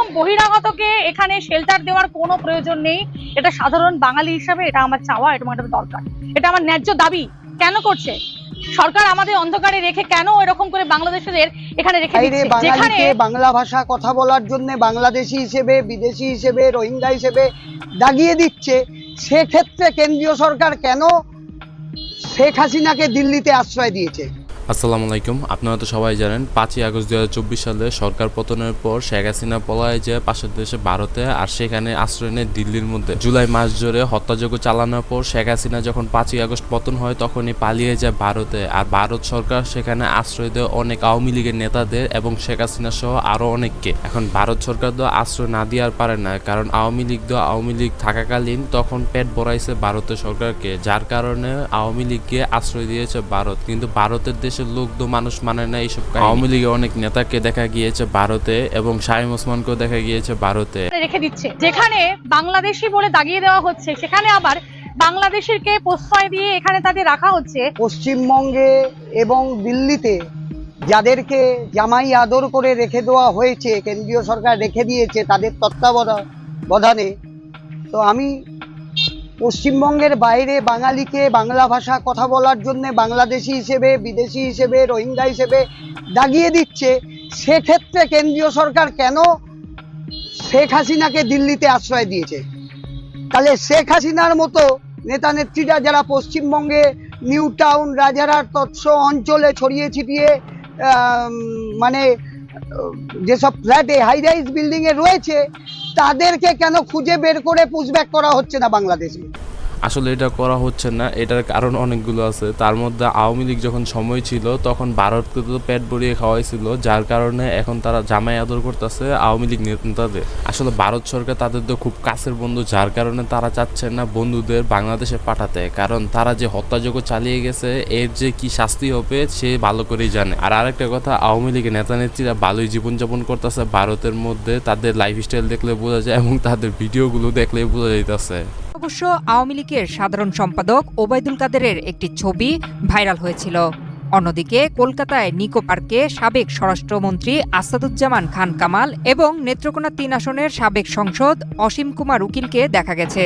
রকম বহিরাগতকে এখানে শেল্টার দেওয়ার কোনো প্রয়োজন নেই। এটা সাধারণ বাঙালি হিসাবে এটা আমার চাওয়া এটা আমার দরকার। এটা আমার ন্যায্য দাবি। কেন করছে? সরকার আমাদের অন্ধকারে রেখে কেন এরকম করে বাংলাদেশিদের এখানে রেখে দিচ্ছে? যেখানে বাংলা ভাষা কথা বলার জন্য বাংলাদেশি হিসেবে বিদেশি হিসেবে রোহিঙ্গা হিসেবে দাগিয়ে দিচ্ছে। সেক্ষেত্রে কেন্দ্রীয় সরকার কেন শেখ হাসিনাকে দিল্লিতে আশ্রয় দিয়েছে? আসসালামু আলাইকুম। আপনারা তো সবাই জানেন, পাঁচই আগস্ট দু চব্বিশ সালে সরকার পতনের পর শেখ হাসিনা পলায় যায় পাশের দেশে ভারতে আর সেখানে আশ্রয় নেয় দিল্লির মধ্যে। জুলাই মাস জুড়ে হত্যাযজ্ঞ চালানোর পর শেখ হাসিনা যখন পাঁচই আগস্ট পতন হয়, তখনই পালিয়ে যায় ভারতে। আর ভারত সরকার সেখানে আশ্রয় দেয় অনেক আওয়ামী লীগের নেতাদের এবং শেখ হাসিনা সহ আরও অনেককে। এখন ভারত সরকার তো আশ্রয় না দিয়ে আর পারে না, কারণ আওয়ামী লীগ তো আওয়ামী লীগ থাকাকালীন তখন পেট ভরাইছে ভারতের সরকারকে, যার কারণে আওয়ামী লীগকে আশ্রয় দিয়েছে ভারত। কিন্তু ভারতের দেশের লোক তো মানুষ মানে না এইসব আওয়ামী লীগের অনেক নেতাকে দেখা গিয়েছে ভারতে এবং শাহিম ওসমানকেও দেখা গিয়েছে ভারতে। রেখে দিচ্ছে। যেখানে বাংলাদেশি বলে দাগিয়ে দেওয়া হচ্ছে সেখানে আবার বাংলাদেশিরকে প্রশ্রয় দিয়ে এখানে তাদের রাখা হচ্ছে। পশ্চিমবঙ্গে এবং দিল্লিতে যাদেরকে জামাই আদর করে রেখে দেওয়া হয়েছে কেন্দ্রীয় সরকার রেখে দিয়েছে তাদের তত্ত্বাবধানে তো আমি পশ্চিমবঙ্গের বাইরে বাঙালিকে বাংলা ভাষা কথা বলার জন্য বাংলাদেশি হিসেবে, বিদেশি হিসেবে, রোহিঙ্গা হিসেবে দাগিয়ে দিচ্ছে, সেক্ষেত্রে কেন্দ্রীয় সরকার কেন শেখ হাসিনাকে দিল্লিতে আশ্রয় দিয়েছে? তাহলে শেখ হাসিনার মতো নেতা নেত্রীরা যারা পশ্চিমবঙ্গে নিউ টাউন রাজারহাট, তৎস অঞ্চলে ছড়িয়ে ছিটিয়ে মানে যেসব ফ্ল্যাটে হাই রাইজ বিল্ডিং এ রয়েছে, তাদেরকে কেন খুঁজে বের করে পুশব্যাক করা হচ্ছে না বাংলাদেশে? আসলে এটা করা হচ্ছে না, এটার কারণ অনেকগুলো আছে। তার মধ্যে আওয়ামী লীগ যখন সময় ছিল, তখন ভারতকে তো পেট ভরিয়ে খাওয়াইছিল, যার কারণে এখন তারা জামাই আদর করতেছে আওয়ামী লীগ নেতাদের। আসলে ভারত সরকার তাদের তো খুব কাছের বন্ধু, যার কারণে তারা চাচ্ছে না বন্ধুদের বাংলাদেশে পাঠাতে। কারণ তারা যে হত্যাযোগ্য চালিয়ে গেছে, এর যে কি শাস্তি হবে, সে ভালো করেই জানে। আর আরেকটা কথা, আওয়ামী লীগের নেতা নেত্রীরা ভালোই জীবনযাপন করতেছে, ভারতের মধ্যে তাদের লাইফস্টাইল দেখলে বোঝা যায় এবং তাদের ভিডিওগুলো দেখলে বোঝা যাইতেছে। অবশ্য আওয়ামী লীগের সাধারণ সম্পাদক ওবায়দুল কাদেরের একটি ছবি ভাইরাল হয়েছিল। অন্যদিকে কলকাতায় নিকো পার্কে সাবেক স্বরাষ্ট্রমন্ত্রী আসাদুজ্জামান খান কামাল এবং নেত্রকোনা তিন আসনের সাবেক সংসদ অসীম কুমার উকিলকে দেখা গেছে।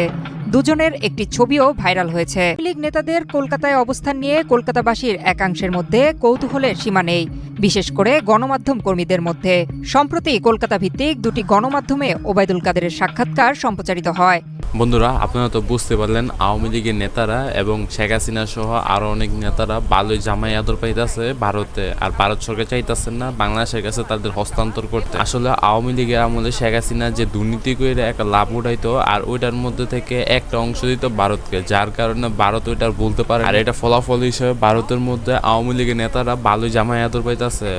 দুজনের একটি ছবিও ভাইরাল হয়েছে। লীগ নেতাদের কলকাতায় অবস্থান নিয়ে কলকাতাবাসীর একাংশের মধ্যে কৌতূহলের সীমা নেই, বিশেষ করে গণমাধ্যম কর্মীদের মধ্যে। সম্প্রতি কলকাতা ভিত্তিক দুটি গণমাধ্যমে ওবায়দুল কাদেরের সাক্ষাৎকার সম্প্রচারিত হয়। বন্ধুরা, আপনারা তো বুঝতে পারলেন, আওয়ামী লীগের নেতারা এবং শেখ হাসিনা সহ আরও অনেক নেতারা ভালোই জামাই আদর পাইতেছে ভারতে। আর ভারত সরকার চাইতেছেন না বাংলাদেশের কাছে তাদের হস্তান্তর করতে। আসলে আওয়ামী লীগের আমলে শেখ হাসিনা যে দুর্নীতি করে একটা লাভ উঠাইতো, আর ওইটার মধ্যে থেকে একটা অংশ দিত ভারতকে, যার কারণে ভারত ওইটার বলতে পারে আর এটা ফলাফল হিসেবে ভারতের মধ্যে আওয়ামী লীগের নেতারা ভালোই জামাই আদর পাইতেছে।